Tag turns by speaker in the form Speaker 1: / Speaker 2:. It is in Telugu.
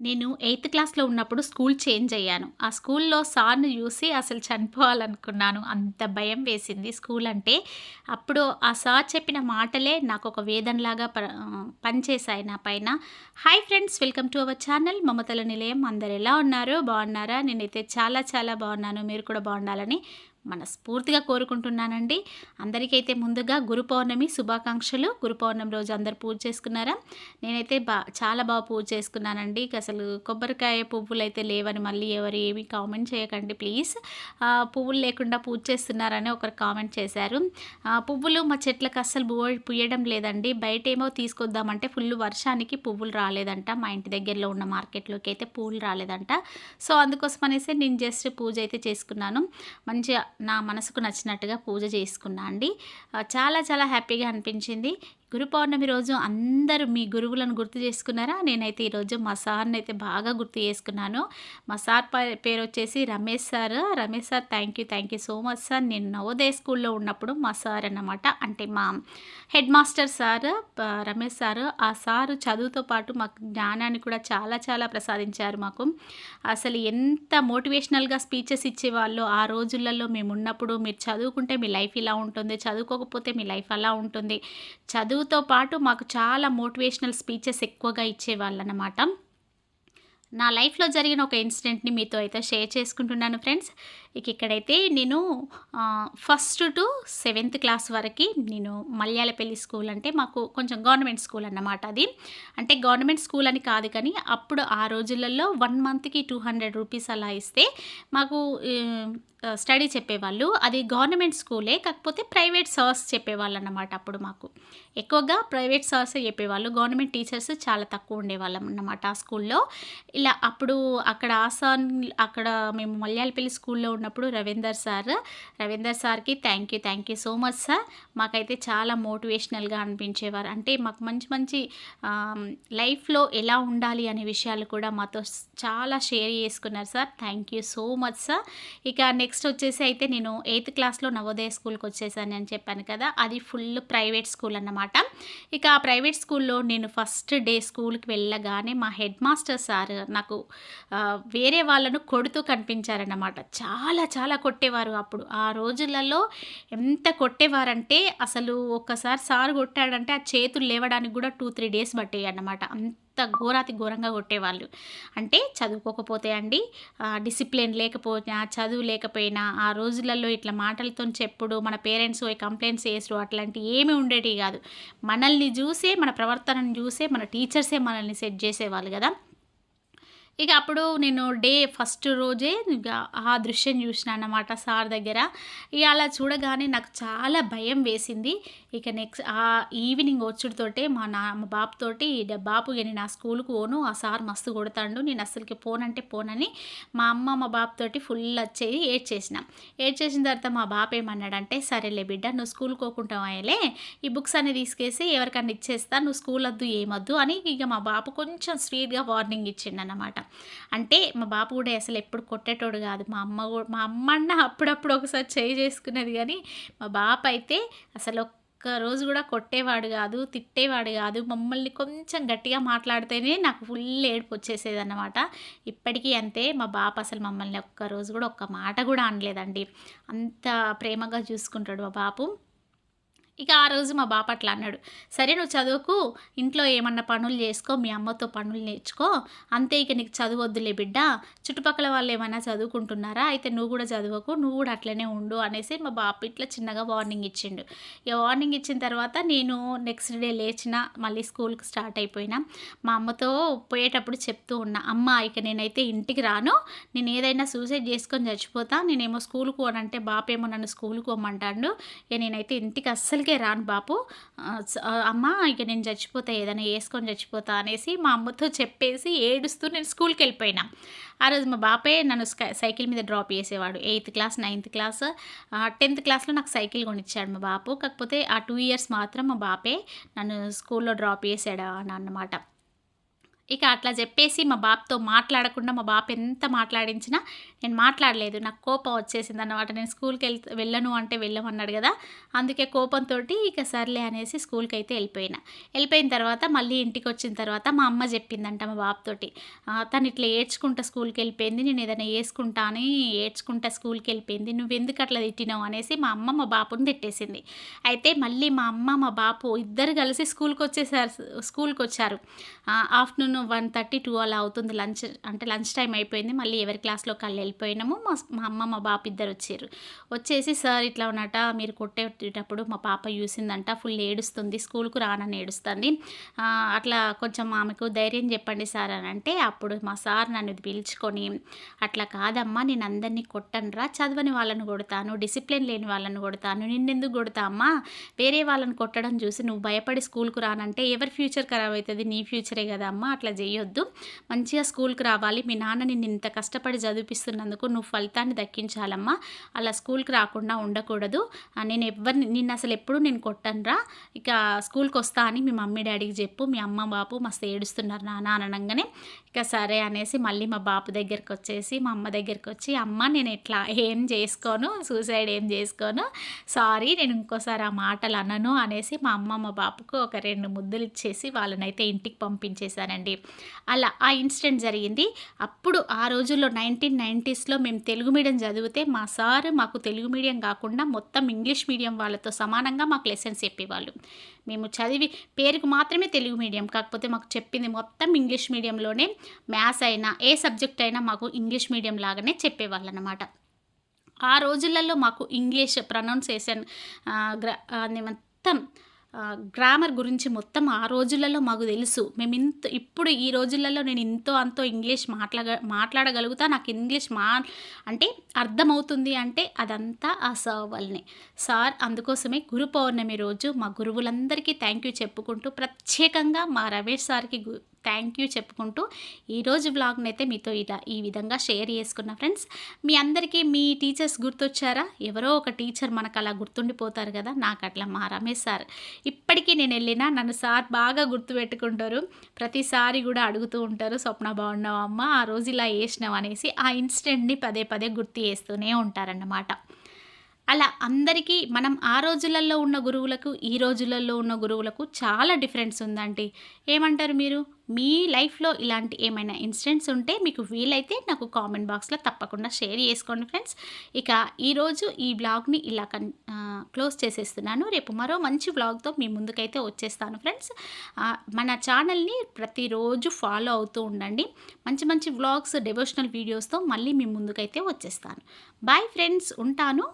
Speaker 1: నేను ఎయిత్ క్లాస్‌లో ఉన్నప్పుడు స్కూల్ చేంజ్ అయ్యాను. ఆ స్కూల్‌లో సార్ను చూసి అసలు చనిపోవాలనుకున్నాను. అంత భయం వేసింది స్కూల్ అంటే. అప్పుడు ఆ సార్ చెప్పిన మాటలే నాకు ఒక వేదనలాగా ప పనిచేశాయి నా పైన. Hi friends! Welcome to our channel Mamatala Nilayam. అందరు ఎలా ఉన్నారు? బాగున్నారా? నేనైతే చాలా చాలా బాగున్నాను. మీరు కూడా బాగుండాలని మనస్ఫూర్తిగా కోరుకుంటున్నానండి. అందరికైతే ముందుగా గురు పౌర్ణమి శుభాకాంక్షలు. గురు పౌర్ణమి రోజు అందరు పూజ చేసుకున్నారా? నేనైతే బా చాలా బాగా పూజ చేసుకున్నానండి. అసలు కొబ్బరికాయ పువ్వులు అయితే లేవని మళ్ళీ ఎవరు ఏమి కామెంట్ చేయకండి ప్లీజ్. పువ్వులు లేకుండా పూజ చేస్తున్నారని ఒకరు కామెంట్ చేశారు. పువ్వులు మా చెట్లకు అస్సలు పూయడం లేదండి. బయట ఏమో తీసుకొద్దామంటే ఫుల్ వర్షానికి పువ్వులు రాలేదంట. మా ఇంటి దగ్గరలో ఉన్న మార్కెట్‌లోకి అయితే పూలు రాలేదంట. సో, అందుకోసం అనేసి నేను జస్ట్ పూజ అయితే చేసుకున్నాను. మంచిగా నా మనసుకు నచ్చినట్టుగా పూజ చేసుకున్నా అండి. చాలా చాలా హ్యాపీగా అనిపించింది. గురు పౌర్ణమి రోజు అందరూ మీ గురువులను గుర్తు చేసుకున్నారా? నేనైతే ఈరోజు మా సార్‌ని అయితే బాగా గుర్తు చేసుకున్నాను. మా సార్ పేరు వచ్చేసి Ramesh sir. Ramesh sir thank you, thank you so much sir. నేను నవోదయ స్కూల్‌లో ఉన్నప్పుడు మా సార్ అన్నమాట. అంటే మా head master sir Ramesh sir. ఆ సారు చదువుతో పాటు మాకు జ్ఞానాన్ని కూడా చాలా చాలా ప్రసాదించారు మాకు. అసలు ఎంత మోటివేషనల్‌గా స్పీచెస్ ఇచ్చేవాళ్ళు ఆ రోజులలో మేము ఉన్నప్పుడు మీరు చదువుకుంటే మీ లైఫ్ ఇలా ఉంటుంది. చదువుకోకపోతే మీ లైఫ్ అలా ఉంటుంది. చదువు చదువుతో పాటు మాకు చాలా మోటివేషనల్ స్పీచెస్ ఎక్కువగా ఇచ్చేవాళ్ళనమాట. నా లైఫ్‌లో జరిగిన ఒక ఇన్సిడెంట్‌ని మీతో అయితే షేర్ చేసుకుంటున్నాను ఫ్రెండ్స్. ఇక ఇక్కడైతే నేను ఫస్ట్ టు సెవెంత్ క్లాస్ వరకి నేను మల్యాలపల్లి స్కూల్ అంటే మాకు కొంచెం గవర్నమెంట్ స్కూల్ అన్నమాట అది. అంటే గవర్నమెంట్ స్కూల్ అని కాదు కానీ అప్పుడు ఆ రోజులలో వన్ మంత్‌కి 200 రూపీస్ అలా ఇస్తే మాకు స్టడీ చెప్పేవాళ్ళు. అది గవర్నమెంట్ స్కూలే కాకపోతే ప్రైవేట్ సార్స్ చెప్పేవాళ్ళు అన్నమాట అప్పుడు మాకు. ఎక్కువగా ప్రైవేట్ సార్స్ చెప్పేవాళ్ళు. గవర్నమెంట్ టీచర్స్ చాలా తక్కువ ఉండేవాళ్ళం అన్నమాట ఆ స్కూల్‌లో. ఇలా అప్పుడు అక్కడ ఆసాన్ అక్కడ మేము మల్యాలపల్లి స్కూల్‌లో ఉన్నప్పుడు రవీందర్ సార్. రవీందర్ సార్‌కి thank you, thank you so much sir. మాకైతే చాలా మోటివేషనల్‌గా అనిపించేవారు. అంటే మాకు మంచి మంచి లైఫ్‌లో ఎలా ఉండాలి అనే విషయాలు కూడా మాతో చాలా షేర్ చేసుకున్నారు sir. Thank you so much sir. ఇక నెక్స్ట్ వచ్చేసి అయితే నేను ఎయిత్ క్లాస్‌లో నవోదయ స్కూల్‌కి వచ్చేసాను అని చెప్పాను కదా! అది ఫుల్ ప్రైవేట్ స్కూల్ అన్నమాట. ఇక ఆ ప్రైవేట్ స్కూల్‌లో నేను ఫస్ట్ డే స్కూల్‌కి వెళ్ళగానే మా హెడ్ మాస్టర్ సార్ నాకు వేరే వాళ్ళను కొడుతూ కనిపించారన్నమాట. చాలా చాలా కొట్టేవారు అప్పుడు. ఆ రోజులలో ఎంత కొట్టేవారంటే అసలు ఒక్కసారి సార్ కొట్టాడంటే ఆ చేతులు లేవడానికి కూడా 2, 3 డేస్ పట్టేయన్నమాట. అంత ఘోరాతి ఘోరంగా కొట్టేవాళ్ళు. అంటే చదువుకోకపోతే అండి డిసిప్లిన్ లేకపోయినా, చదువు లేకపోయినా ఆ రోజులలో ఇట్లా మాటలతోని చెప్పుడు, మన పేరెంట్స్ పోయి కంప్లెయింట్స్ అట్లాంటివి ఏమీ ఉండేటివి కాదు. మనల్ని చూసే, మన ప్రవర్తనను చూసే మన టీచర్సే మనల్ని సెట్ చేసేవాళ్ళు కదా! ఇక అప్పుడు నేను డే ఫస్ట్ రోజే ఇక ఆ దృశ్యం చూసినా అన్నమాట సార్ దగ్గర. ఇక అలా చూడగానే నాకు చాలా భయం వేసింది. ఇక నెక్స్ట్ ఆ ఈవినింగ్ వచ్చుడుతోటే మా నా మా బాబుతోటి బాబు నేను నా స్కూల్‌కి పోను. ఆ సార్ మస్తు కొడతాడు నేను అస్సలకి పోనంటే పోనని" మా అమ్మ, మా బాబుతోటి ఫుల్ వచ్చేయి ఏడ్చేసిన. ఏడ్చేసిన తర్వాత మా బాబు ఏమన్నాడంటే "సరేలే బిడ్డ నువ్వు స్కూల్‌కి అయ్యలే ఈ బుక్స్ అన్ని తీసుకేసి ఎవరికన్నా ఇచ్చేస్తా. నువ్వు స్కూల్ వద్దు ఏమొద్దు" అని ఇక మా బాపు కొంచెం స్వీట్‌గా వార్నింగ్ ఇచ్చిండనమాట అంటే మా బాబు కూడా అసలు ఎప్పుడు కొట్టేటోడు కాదు. మా అమ్మ కూడా మా అమ్మన్న అప్పుడప్పుడు ఒకసారి చేయి చేసుకునేది కానీ మా బాప అయితే అసలు ఒక్క రోజు కూడా కొట్టేవాడు కాదు. తిట్టేవాడు కాదు. మమ్మల్ని కొంచెం గట్టిగా మాట్లాడితేనే నాకు ఫుల్ ఏడుపు వచ్చేసేది అనమాట ఇప్పటికీ అంతే మా బాప అసలు మమ్మల్ని ఒక్క రోజు కూడా ఒక్క మాట కూడా అనలేదండి. అంత ప్రేమగా చూసుకుంటాడు మా బాపు. ఇక ఆ రోజు మా బాప అట్లా అన్నాడు. "సరే నువ్వు చదువుకు. ఇంట్లో ఏమన్నా పనులు చేసుకో. మీ అమ్మతో పనులు నేర్చుకో. అంతే ఇక నీకు చదువు వద్దులే బిడ్డ. చుట్టుపక్కల వాళ్ళు ఏమైనా చదువుకుంటున్నారా? అయితే నువ్వు కూడా చదువుకు నువ్వు కూడా అట్లనే ఉండు" అనేసి మా బాప ఇట్లా చిన్నగా వార్నింగ్ ఇచ్చిండు. ఇక వార్నింగ్ ఇచ్చిన తర్వాత నేను నెక్స్ట్ డే లేచిన మళ్ళీ స్కూల్‌కి స్టార్ట్ అయిపోయినా. మా అమ్మతో పోయేటప్పుడు చెప్తూ ఉన్నా. "అమ్మ ఇక నేనైతే ఇంటికి రాను. నేను ఏదైనా సూసైడ్ చేసుకొని చచ్చిపోతా. నేనేమో స్కూల్‌కి పోనంటే బాపేమో నన్ను స్కూల్‌కి పోమంటాడు ఇక నేనైతే ఇంటికి ఊరికే రాను బాపు. స అమ్మ ఇక నేను చచ్చిపోతా. ఏదైనా వేసుకొని చచ్చిపోతా" అనేసి మా అమ్మతో చెప్పేసి ఏడుస్తూ నేను స్కూల్కి వెళ్ళిపోయినా ఆ రోజు మా బాపే నన్ను సైకిల్ మీద డ్రాప్ చేసేవాడు. Eighth class, ninth class, tenth క్లాస్‌లో నాకు సైకిల్ కొనిచ్చాడు మా బాపు. కాకపోతే ఆ టూ ఇయర్స్ మాత్రం మా బాపే నన్ను స్కూల్‌లో డ్రాప్ చేసాడు అన్నమాట. ఇక అట్లా చెప్పేసి మా బాబుతో మాట్లాడకుండా మా బాబు ఎంత మాట్లాడించినా నేను మాట్లాడలేదు. నాకు కోపం వచ్చేసింది అన్నమాట. నేను స్కూల్కి వెళ్ వెళ్ళను అంటే వెళ్ళమన్నాడు కదా. అందుకే కోపంతో ఇక సర్లే అనేసి స్కూల్కి అయితే వెళ్ళిపోయినా. వెళ్ళిపోయిన తర్వాత మళ్ళీ ఇంటికి వచ్చిన తర్వాత మా అమ్మ చెప్పిందంట మా బాబుతోటి తను ఇట్లా ఏడ్చుకుంటా స్కూల్కి వెళ్ళిపోయింది. నేను ఏదైనా వేసుకుంటా అని ఏడ్చుకుంటా స్కూల్కి వెళ్ళిపోయింది. నువ్వు ఎందుకు అట్లా తిట్టినావు? అనేసి మా అమ్మ మా బాపుని తిట్టేసింది. అయితే మళ్ళీ మా అమ్మ మా బాపు ఇద్దరు కలిసి స్కూల్కి వచ్చేసారు. స్కూల్కి వచ్చారు. ఆఫ్టర్నూన్ వన్ థర్టీ టూ అలా అవుతుంది లంచ్ అంటే లంచ్ టైం అయిపోయింది. మళ్ళీ ఎవరి క్లాస్లో కళ్ళు వెళ్ళిపోయినాము. మా మా అమ్మ మా బాప ఇద్దరు వచ్చారు. వచ్చేసి సార్ ఇట్లా ఉన్నట మీరు కొట్టేటప్పుడు మా పాప చూసిందంట ఫుల్ ఏడుస్తుంది స్కూల్కు రానని ఏడుస్తుంది. అట్లా కొంచెం ఆమెకు ధైర్యం చెప్పండి సార్ అని అంటే అప్పుడు మా సార్ నన్ను పిలుచుకొని అట్లా కాదమ్మా నేను అందరినీ కొట్టనురా చదవని వాళ్ళని కొడతాను డిసిప్లిన్ లేని వాళ్ళని కొడతాను నిన్నెందుకు కొడతా అమ్మా వేరే వాళ్ళని కొట్టడం చూసి నువ్వు భయపడి స్కూల్కు రానంటే ఎవరి ఫ్యూచర్ ఖరాబ్ అవుతుంది? నీ ఫ్యూచరే కదా అమ్మా అట్లా చేయొద్దు. మంచిగా స్కూల్కి రావాలి. మీ నాన్న నిన్ను ఇంత కష్టపడి చదివిపిస్తున్నందుకు నువ్వు ఫలితాన్ని దక్కించాలమ్మా. అలా స్కూల్కి రాకుండా ఉండకూడదు. నేను ఎవరిని నిన్ను అసలు ఎప్పుడు నేను కొట్టనురా. ఇక స్కూల్కి వస్తా అని మీ మమ్మీ డాడీకి చెప్పు. మీ అమ్మ బాపు మస్తు ఏడుస్తున్నారు నాన్న అనగానే ఇక సరే అనేసి మళ్ళీ మా బాపు దగ్గరికి వచ్చేసి మా అమ్మ దగ్గరికి వచ్చి అమ్మ నేను ఇట్లా ఏం చేసుకోను సూసైడ్ ఏం చేసుకోను సారీ నేను ఇంకోసారి ఆ మాటలు అనను అనేసి మా అమ్మ మా బాపుకు ఒక రెండు ముద్దులు ఇచ్చేసి వాళ్ళనైతే ఇంటికి పంపించేశానండి అలా ఆ ఇన్సిడెంట్ జరిగింది. అప్పుడు ఆ రోజుల్లో నైన్టీన్ నైంటీస్లో మేము తెలుగు మీడియం చదివితే మా సార్ మాకు తెలుగు మీడియం కాకుండా మొత్తం ఇంగ్లీష్ మీడియం వాళ్ళతో సమానంగా మాకు లెసన్స్ చెప్పేవాళ్ళు. మేము చదివి పేరుకు మాత్రమే తెలుగు మీడియం కాకపోతే మాకు చెప్పింది మొత్తం ఇంగ్లీష్ మీడియంలోనే. మ్యాథ్స్ అయినా ఏ సబ్జెక్ట్ అయినా మాకు ఇంగ్లీష్ మీడియం లాగానే చెప్పేవాళ్ళు అనమాట ఆ రోజులలో మాకు ఇంగ్లీష్ ప్రొనౌన్సేషన్ గ్ర మొత్తం గ్రామర్ గురించి మొత్తం ఆ రోజులలో మాకు తెలుసు. మేము ఇంత ఇప్పుడు ఈ రోజులలో నేను ఇంతో అంతో ఇంగ్లీష్ మాట్లాడ మాట్లాడగలుగుతా నాకు ఇంగ్లీష్ మా అంటే అర్థమవుతుంది అంటే అదంతా ఆ సార్ వల్లనే. సార్ అందుకోసమే గురు పౌర్ణమి రోజు మా గురువులందరికీ థ్యాంక్ యూ చెప్పుకుంటూ ప్రత్యేకంగా మా రమేష్ సార్కి గు థ్యాంక్ యూ చెప్పుకుంటూ ఈరోజు వ్లాగ్ని అయితే మీతో ఇలా ఈ విధంగా షేర్ చేసుకున్న ఫ్రెండ్స్. మీ అందరికీ మీ టీచర్స్ గుర్తొచ్చారా? ఎవరో ఒక టీచర్ మనకు అలా గుర్తుండిపోతారు కదా? నాకు అట్లా మా రమేష్ సార్. ఇప్పటికీ నేను వెళ్ళినా నన్ను సార్ బాగా గుర్తుపెట్టుకుంటారు. ప్రతిసారి కూడా అడుగుతూ ఉంటారు స్వప్న బాగున్నావు అమ్మ? ఆ రోజు ఇలా వేసినావు అనేసి ఆ ఇన్సిడెంట్ని పదే పదే గుర్తు చేస్తూనే ఉంటారన్నమాట. అలా అందరికీ మనం ఆ రోజులలో ఉన్న గురువులకు ఈ రోజులలో ఉన్న గురువులకు చాలా డిఫరెన్స్ ఉందండి. ఏమంటారు మీరు? మీ లైఫ్లో ఇలాంటి ఏమైనా ఇన్సిడెంట్స్ ఉంటే మీకు వీలైతే నాకు కామెంట్ బాక్స్లో తప్పకుండా షేర్ చేసుకోండి ఫ్రెండ్స్. ఇక ఈరోజు ఈ బ్లాగ్ని ఇలా కన్ క్లోజ్ చేసేస్తున్నాను. రేపు మరో మంచి బ్లాగ్తో మీ ముందుకైతే వచ్చేస్తాను ఫ్రెండ్స్. మన ఛానల్ని ప్రతిరోజు ఫాలో అవుతూ ఉండండి. మంచి మంచి వ్లాగ్స్ డెవోషనల్ వీడియోస్తో మళ్ళీ మీ ముందుకైతే వచ్చేస్తాను. బాయ్ ఫ్రెండ్స్ ఉంటాను.